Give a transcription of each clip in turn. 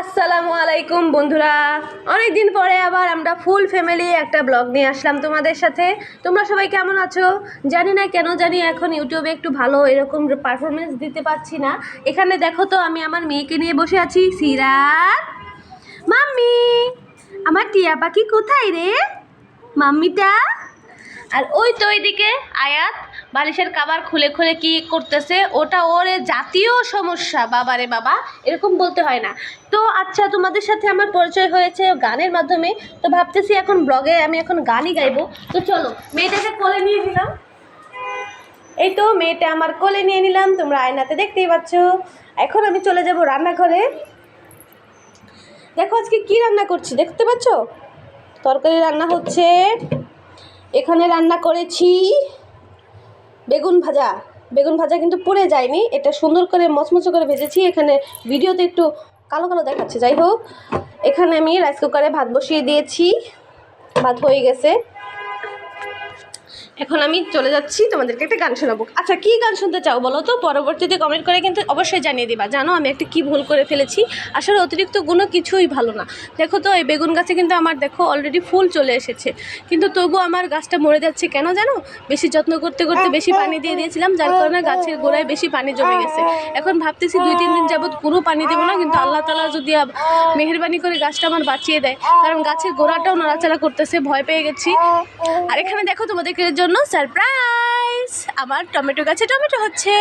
আসসালামু আলাইকুম বন্ধুরা। অনেক দিন পরে আবার আমরা ফুল ফ্যামিলি একটা ব্লগ নিয়ে আসলাম তোমাদের সাথে। তোমরা সবাই কেমন আছো? জানি না কেন জানি এখন ইউটিউবে একটু ভালো এরকম পারফরমেন্স দিতে পারছি না। এখানে দেখো তো আমি আমার মেয়েকে নিয়ে বসে আছি, সিরাত। মাম্মি, আমার টিয়া পাখি কোথায় রে? মাম্মিটা? আর ওই তো ওইদিকে আয়াত বালিশের কাবার খুলে খুলে কি করতেছে? ওটা ওর জাতীয় সমস্যা, বাবারে বাবা। এরকম বলতে হয় না। তো আচ্ছা তোমাদের সাথে আমার পরিচয় হয়েছে গানের মাধ্যমে। তো ভাবতেছি এখন ব্লগে আমি এখন গানই গাইবো। তো চলো, মেয়েটাকে কোলে নিয়ে নিলাম। এই তো মেয়েটা আমার কোলে নিয়ে নিলাম। তোমরা আয়নাতে দেখতেই পাচ্ছ। এখন আমি চলে যাব রান্নাঘরে। দেখো আজকে কি রান্না করছি? দেখতে পাচ্ছ? তরকারি রান্না হচ্ছে এখানে রান্না করেছি বেগুন ভাজা। বেগুন ভাজা কিন্তু পুড়ে যায়নি, এটা সুন্দর করে মচমচে করে ভেজেছি। এখানে ভিডিওতে একটু কালো কালো দেখাচ্ছে, যাই হোক। এখানে আমি রাইস কুকারে ভাত বসিয়ে দিয়েছি, ভাত হয়ে গেছে। এখন আমি চলে যাচ্ছি, তোমাদেরকে একটা গান শোনাবো। আচ্ছা কি গান শুনতে চাও বলো তো? পরবর্তীতে কমেন্ট করে কিন্তু অবশ্যই জানিয়ে দিবা। জানো, আমি একটা কি ভুল করে ফেলেছি? আসলে অতিরিক্ত গুণও কিছুই ভালো না। দেখো তো, এই বেগুন গাছে কিন্তু আমার দেখো অলরেডি ফুল চলে এসেছে। কিন্তু তবু আমার গাছটা মরে যাচ্ছে কেন জানো? বেশি যত্ন করতে করতে বেশি পানি দিয়ে দিয়েছিলাম, যার কারণে গাছের গোড়ায় বেশি পানি জমে গেছে। এখন ভাবতেছি দুই, তিন দিন যাবত কোনো পানি দেবো না, কিন্তু আল্লাহ তালা যদি মেহেরবানি করে গাছটা আমার বাঁচিয়ে দেয়। কারণ গাছের গোড়াটাও নড়াচড়া করতেছে, ভয় পেয়ে গেছি। আর এখানে দেখো তোমাদেরকে জন্য সারপ্রাইজ আমার টমেটো গাছে টমেটো হচ্ছে।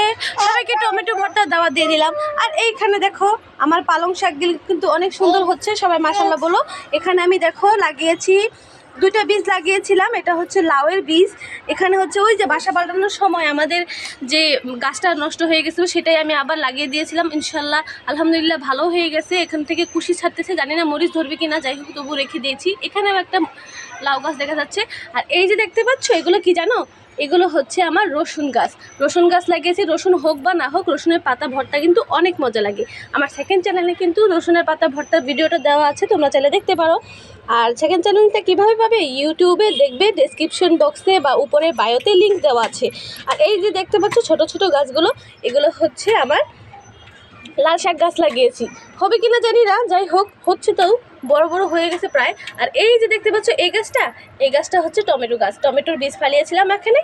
সবাইকে টমেটো ভর্তা দাওয়া দিয়ে দিলাম। আর এইখানে দেখো, আমার পালং শাকগুলি কিন্তু অনেক সুন্দর হচ্ছে, সবাই মাসাল্লাহ বলো। এখানে আমি দেখো লাগিয়েছি, দুইটা বীজ লাগিয়েছিলাম, এটা হচ্ছে লাউয়ের বীজ। এখানে হচ্ছে ওই যে বাসা পাল্টানোর সময় আমাদের যে গাছটা নষ্ট হয়ে গেছিল, সেটাই আমি আবার লাগিয়ে দিয়েছিলাম। ইনশাল্লাহ আলহামদুলিল্লাহ ভালো হয়ে গেছে। এখান থেকে কুশি ছাড়তেছে, জানি না মরিচ ধরবে কি না যাই হোক তবু রেখে দিয়েছি। এখানেও একটা লাউ গাছ দেখা যাচ্ছে। আর এই যে দেখতে পাচ্ছ, এগুলো কি জানো? এগুলো হচ্ছে আমার রসুন গাছ। রসুন গাছ লাগিয়েছি, রসুন হোক বা না হোক, রসুনের পাতা ভর্তা কিন্তু অনেক মজা লাগে। আমার সেকেন্ড চ্যানেলে কিন্তু রসুনের পাতা ভর্তার ভিডিওটা দেওয়া আছে, তোমরা চাইলে দেখতে পারো। আর সেকেন্ড চ্যানেলটা কীভাবে পাবে? ইউটিউবে দেখবে ডেসক্রিপশন বক্সে বা উপরে বায়োতে লিঙ্ক দেওয়া আছে। আর এই যে দেখতে পাচ্ছ, ছোট ছোট গাছগুলো, এগুলো হচ্ছে আমার লাল শাক গাছ লাগিয়েছি। হবে কিনা জানি না, যাই হোক, হচ্ছে তো, বড় বড় হয়ে গেছে প্রায়। আর এই যে দেখতে পাচ্ছ এই গাছটা এই গাছটা হচ্ছে টমেটো গাছ। টমেটোর বীজ ফালিয়েছিলাম এখানে,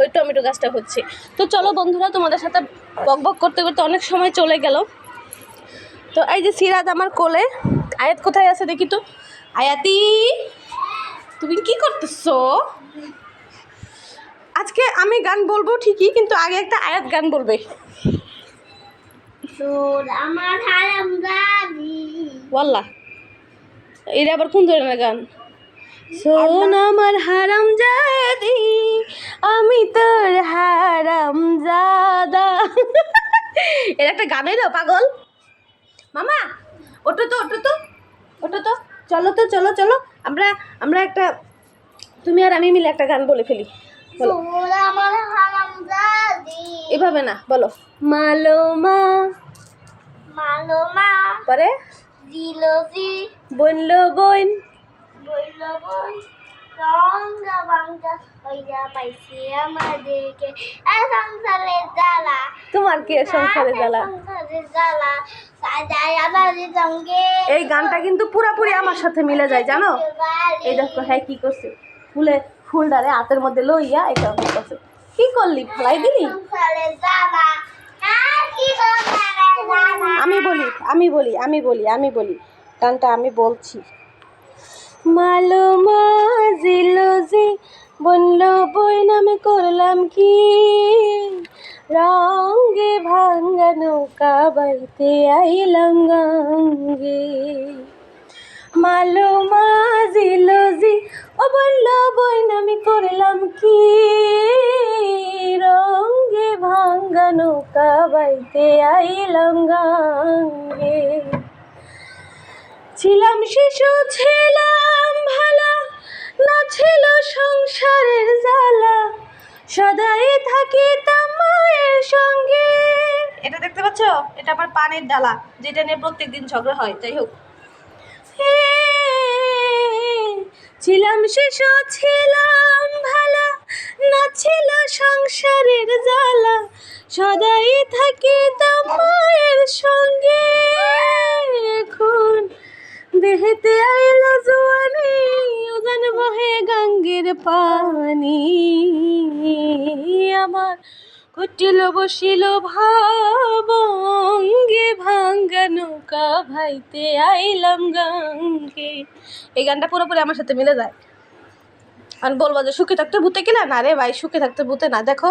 ওই টমেটো গাছটা হচ্ছে। তো চলো বন্ধুরা, তোমাদের সাথে বক বক করতে করতে অনেক সময় চলে গেল। তো এই যে সিরাত আমার কোলে, আয়াত কোথায় আছে দেখি তো? আয়াতি, তুমি কি করতেছো? আজকে আমি গান বলব ঠিকই, কিন্তু আগে একটা আয়াত গান বলবে। তোর আমার হারাম দাদি ওয়াল্লাহ। এটা আবার কোন ধরনের গান? শোন আমার হারাম জাদি আমি তোর হারাম জাদা। এটা একটা গান হইল পাগল। মামা ওটো তো ওটো তো ওটো তো। চলো তো চলো চলো। আমরা আমরা একটা তুমি আর আমি মিলে একটা গান বলে ফেলি। বলো। এভাবে না বলো। মালো মা মালো মা। পরে? দিলজি বলল বোন বইল বই। রঙ্গা বাঙ্গা হইয়া পাইছি আমাদেরকে। এ সংসারে জ্বালা। তোমার কি এর সংসারে জ্বালা? সংসারে জ্বালা। এই গানটা কিন্তু পুরাপুরি আমার সাথে মিলে যায় জানো? এই দেখো হ্যাঁ কি করছে? ফুলে ফুলডারে হাতের মধ্যে লইয়া এটা করছে। কি করলি ফেলাই দিলি? আমি বলি আমি বলি আমি বলি আমি বলি। গানটা আমি বলছি। মালো মাজিলো জি বলল বই নামে করলাম কি? রঙ্গে ভাঙ্গা নৌকা বাইতে আইলাম গঙ্গে। মালো মাজিলো জি ও বলল বই নামে করলাম কি? ভাঙ্গা নৌকা বাইতে আইলাম গঙ্গে। ছিলাম শিশু, ছিলাম ভালা, না ছিল সংসারের জ্বালা। সদাই থাকিতাম মায়ের সঙ্গে। এটা দেখতে পাচ্ছ? এটা আবার পানের ডালা, যেটা নিয়ে প্রত্যেকদিন ঝগড়া হয়, যাই হোক। ছিলাম শিশু, ছিলাম ভালা, না ছিল সংসারের জ্বালা। সদাই থাকিতাম মায়ের সঙ্গে। এখন হেতে আইল জোয়ানি ওজন বহে গাঙ্গের পানি। আমার কুটিল বসিল ভাবঙ্গে ভাঙ্গা নৌকা ভাইতে আইলাম গাঙ্গে। এই গানটা পুরোপুরি আমার সাথে মিলে যায়। আর বলব যে সুখে থাকতে ভূতে কিনা? না রে ভাই, সুখে থাকতে ভূতে না। দেখো